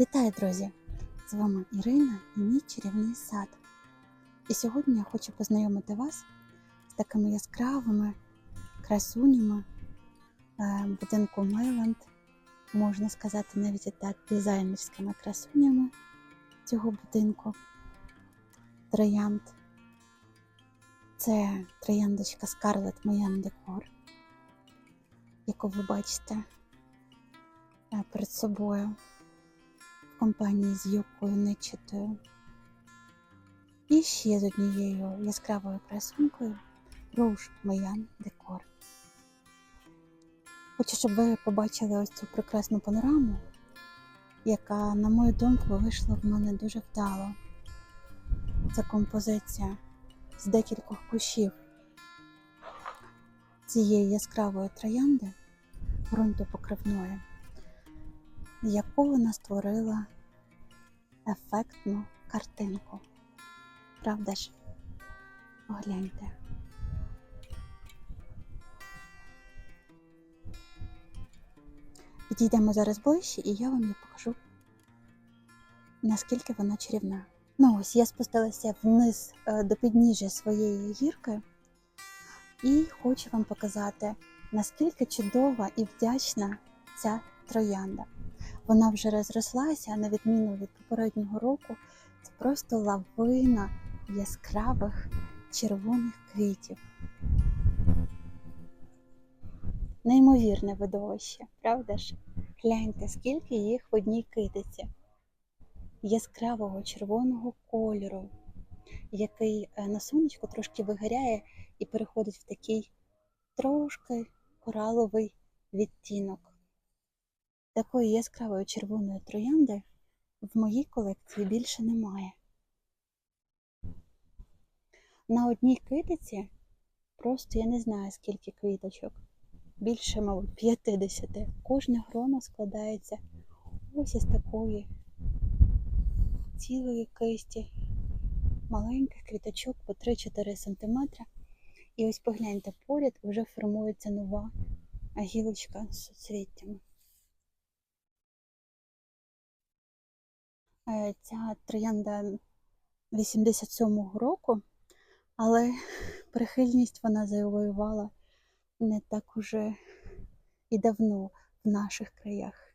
Вітаю, друзі! З вами Ірина і мій чарівний сад. І сьогодні я хочу познайомити вас з такими яскравими красунями е, будинку Мейленд, можна сказати, навіть і так, дизайнерськими красунями цього будинку. Троянд. Це трояндочка Scarlet Moyan Decor, яку ви бачите е, перед собою компанії з Юкою Нечитою. І ще з однією яскравою красункою Rouge Моян Декор. Хочу, щоб ви побачили ось цю прекрасну панораму, яка, на мою думку, вийшла в мене дуже вдало. Це композиція з декількох кущів цієї яскравої троянди ґрунтопокривної яку вона створила ефектну картинку. Правда ж? Погляньте. Підійдемо зараз ближче, і я вам її покажу, наскільки вона чарівна. Ну ось я спустилася вниз е, до підніжжя своєї гірки і хочу вам показати, наскільки чудова і вдячна ця троянда. Вона вже розрослася, на відміну від попереднього року. Це просто лавина яскравих червоних квітів. Неймовірне видовище, правда ж? Гляньте, скільки їх в одній китиці яскравого червоного кольору, який е, на сонечку трошки вигоряє і переходить в такий трошки кораловий відтінок. Такої яскравої червоної троянди в моїй колекції більше немає. На одній китиці просто я не знаю скільки квіточок, більше, мабуть, 50. Кожне гроно складається ось із такої цілої кисті, маленьких квіточок по 3-4 см. І ось погляньте, поряд вже формується нова гілочка з суцвіттями. Ця троянда 87-го року, але прихильність вона завоювала не так уже і давно в наших краях.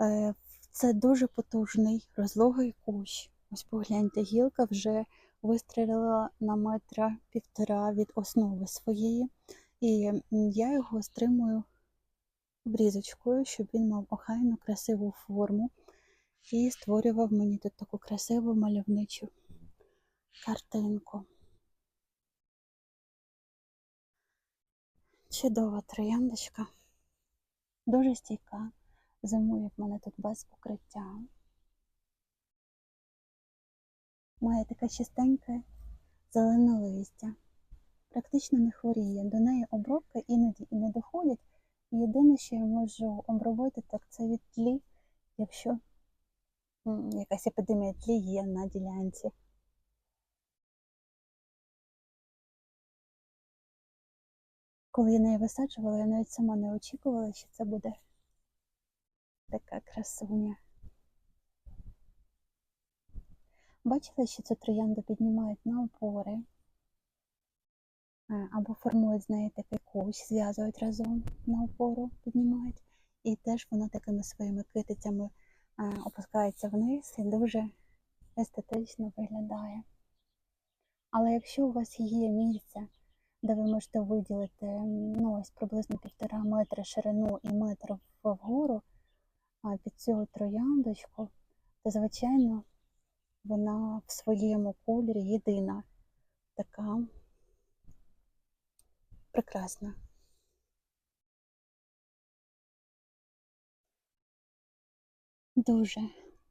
Е, це дуже потужний розлогий кущ. Ось погляньте, гілка вже вистрілила на метра півтора від основи своєї, і я його стримую обрізочкою, щоб він мав охайну красиву форму і створював мені тут таку красиву мальовничу картинку. Чудова трояндочка, дуже стійка, зимує в мене тут без покриття. Має таке чистеньке зелене листя, практично не хворіє. До неї обробка іноді і не доходить. Єдине, що я можу обробити, так це від тлі, якщо якась епідемія тлі є на ділянці. Коли я неї висаджувала, я навіть сама не очікувала, що це буде така красуня. Бачила, що цю троянду піднімають на опори або формують з неї такий кущ, зв'язують разом на опору, піднімають, і теж вона такими своїми китицями опускається вниз і дуже естетично виглядає. Але якщо у вас є місце, де ви можете виділити ну, ось приблизно півтора метра ширину і метр вгору під цю трояндочку, то, звичайно, вона в своєму кольорі єдина така прекрасна. Дуже,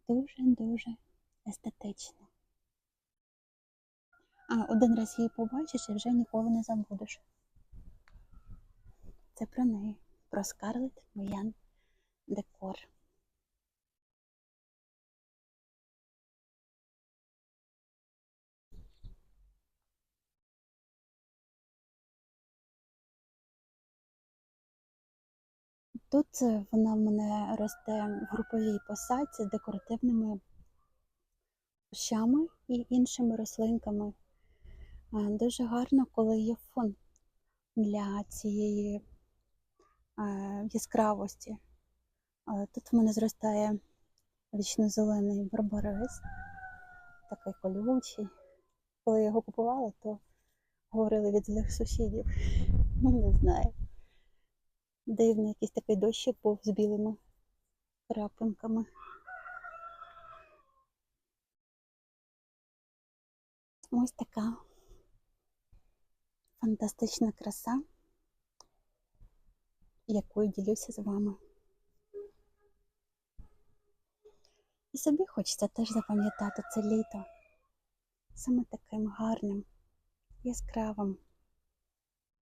дуже, дуже естетично. А один раз її побачиш і вже ніколи не забудеш. Це про неї, про Скарлет Моян Декор. Тут е, вона в мене росте в груповій посадці з декоративними кущами і іншими рослинками. Дуже гарно, коли є фон для цієї е, яскравості. Тут в мене зростає вічно-зелений барбарис, такий колючий. Коли я його купувала, то говорили від злих сусідів. Ну, не знаю. Дивний якийсь такий дощик був з білими крапинками. Ось така фантастична краса, якою ділюся з вами. І собі хочеться теж запам'ятати це літо саме таким гарним, яскравим,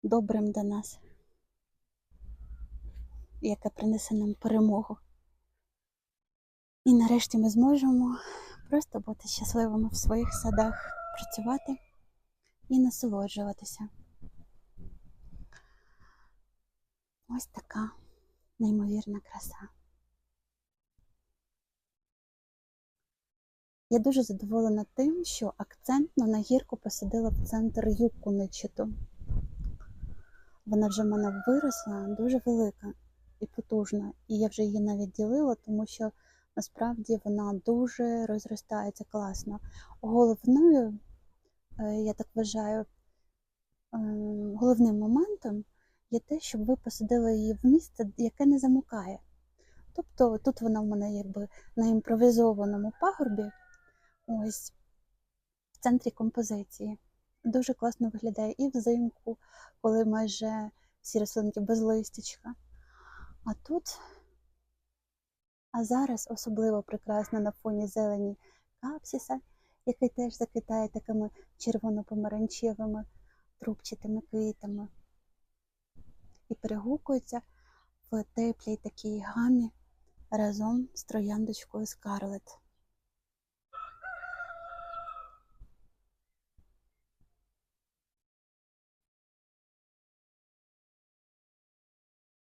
добрим до нас, яке принесе нам перемогу. І нарешті ми зможемо просто бути щасливими в своїх садах, працювати і насолоджуватися. Ось така неймовірна краса. Я дуже задоволена тим, що акцентно на гірку посадила в центр юбку нечиту. Вона вже в мене виросла, дуже велика і потужна. І я вже її навіть ділила, тому що насправді вона дуже розростається класно. Головною, е, я так вважаю, е, головним моментом є те, щоб ви посадили її в місце, яке не замикає. Тобто тут вона в мене якби на імпровізованому пагорбі, ось в центрі композиції. Дуже класно виглядає і взимку, коли майже всі рослинки без листячка. А тут, а зараз особливо прекрасно на фоні зелені капсіса, який теж закитає такими червоно-помаранчевими трубчатими квітами. І перегукується в теплій такій гамі разом з трояндочкою Скарлет.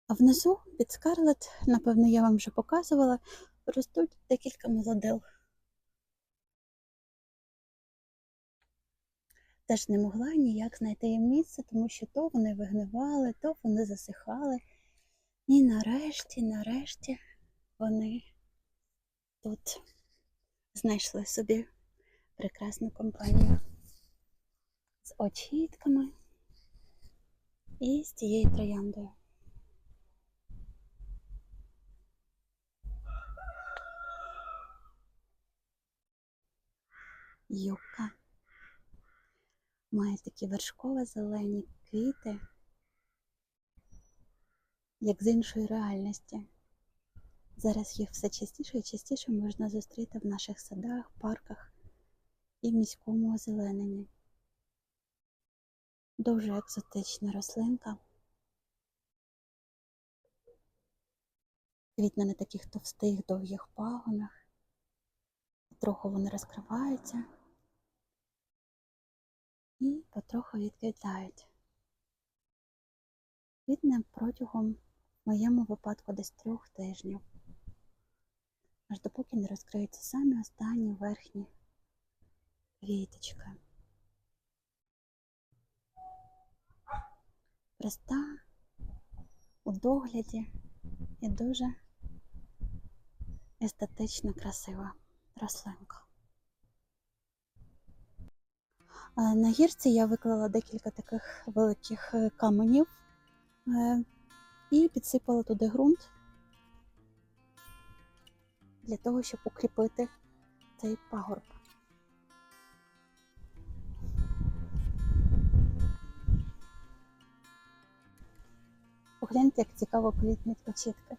А внизу від Скарлет, напевно, я вам вже показувала, ростуть декілька мелодил. Теж не могла ніяк знайти їм місце, тому що то вони вигнивали, то вони засихали. І нарешті, нарешті вони тут знайшли собі прекрасну компанію з очітками і з тією трояндою. Юбка має такі вершково зелені квіти, як з іншої реальності. Зараз їх все частіше і частіше можна зустріти в наших садах, парках і міському озелененні. Дуже екзотична рослинка. Квітне на таких товстих довгих пагонах. Трохи вони розкриваються і потроху відквітають. Квітне протягом, в моєму випадку, десь трьох тижнів, аж допоки не розкриються самі останні верхні квіточки. Проста у догляді і дуже естетично красива рослинка. Е, На гірці я виклала декілька таких великих е, каменів е, і підсипала туди ґрунт для того, щоб укріпити цей пагорб. Погляньте, як цікаво квітнуть очітки.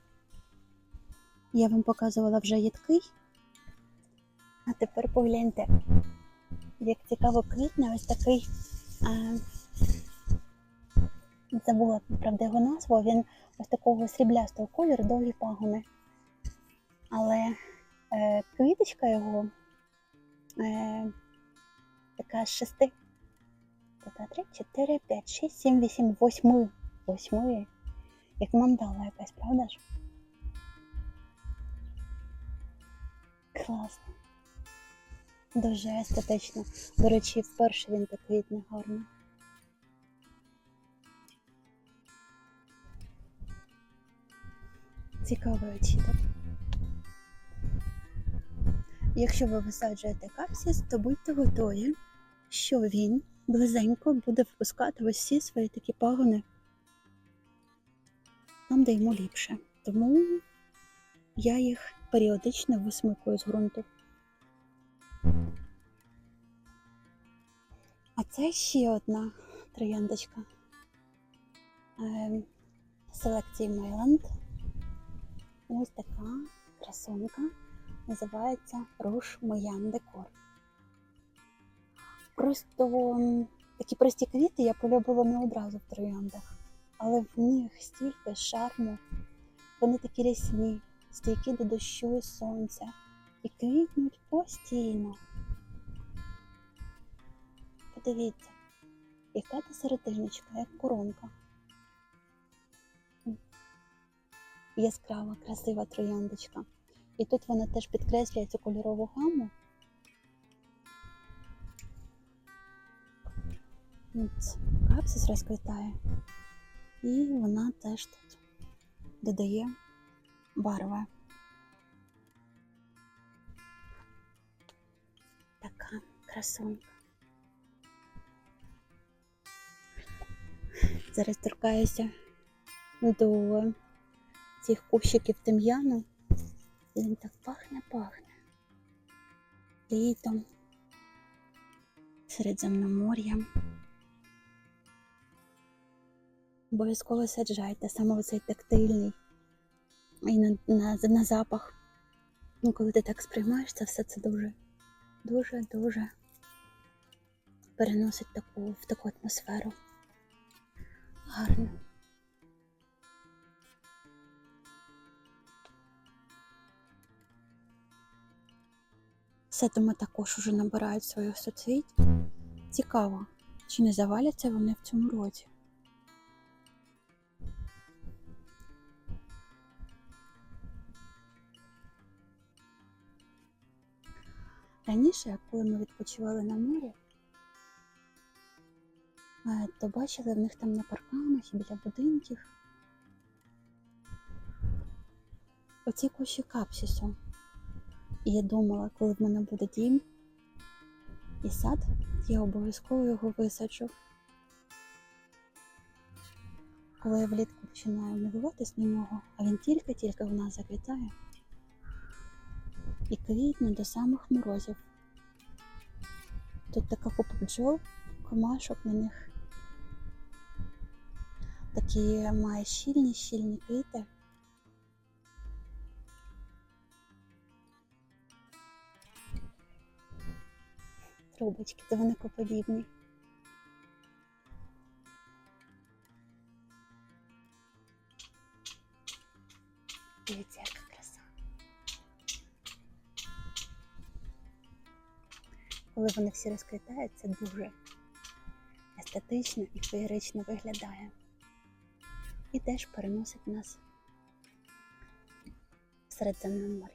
Я вам показувала вже ядкий, а тепер погляньте, як цікаво квітне ось такий. А, забула правда його назву, він ось такого сріблястого кольору, довгі пагони. Але е, квіточка його е, така з шести. Та, три, чотири, п'ять, шість, сім, вісім, восьми. Восьми Як мандала якась, правда ж? Класно. Дуже естетично. До речі, вперше він так квітне гарно. Цікавий очіток. Якщо ви висаджуєте капсіс, то будьте готові, що він близенько буде впускати всі свої такі пагони там, де йому ліпше. Тому я їх періодично висмикую з ґрунту. Це ще одна трояндочка Ем, селекції Мейленд. Ось така красунка. Називається Руш Моян Декор. Просто такі прості квіти я полюбила не одразу в трояндах, але в них стільки шарму. Вони такі рясні, стійкі до дощу і сонця і квітнуть постійно. Подивіться, яка та серединочка, як коронка. Яскрава, красива трояндочка. І тут вона теж підкреслює цю кольорову гаму. От, капсис розквітає. І вона теж тут додає барви. Така красунька. Зараз торкаюся до цих кущиків тим'яну. Він так пахне, пахне. Літом, Середземномор'ям. Обов'язково саджайте саме оцей тактильний і на, на, на запах. Ну, коли ти так сприймаєш це все, це дуже, дуже, дуже переносить таку, в таку атмосферу. Гарно. Сетами також уже набирають своїх соцвіть. Цікаво, чи не заваляться вони в цьому році. Раніше, коли ми відпочивали на морі, то бачили в них там на парканах і біля будинків оці кущі капсісу. І я думала, коли в мене буде дім і сад, я обов'язково його висаджу. Коли я влітку починаю милуватись на нього, а він тільки-тільки в нас заквітає і квітне до самих морозів. Тут така купа бджол, комашок на них. Такі має щільні, щільні квіти. Трубочки, то вони подібні. Дивіться, яка краса. Коли вони всі розквітають, дуже естетично і феєрично виглядає. І теж переносить нас в Середземномор'я.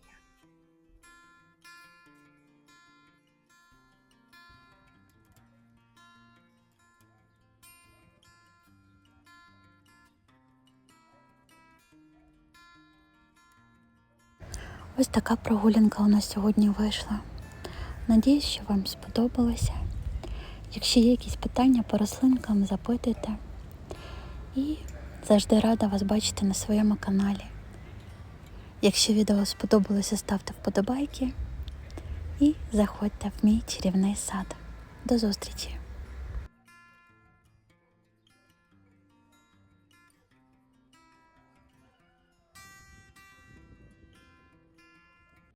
Ось така прогулянка у нас сьогодні вийшла. Надіюсь, що вам сподобалося. Якщо є якісь питання по рослинкам, запитуйте. І завжди рада вас бачити на своєму каналі. Якщо відео сподобалося, ставте вподобайки і заходьте в мій чарівний сад. До зустрічі!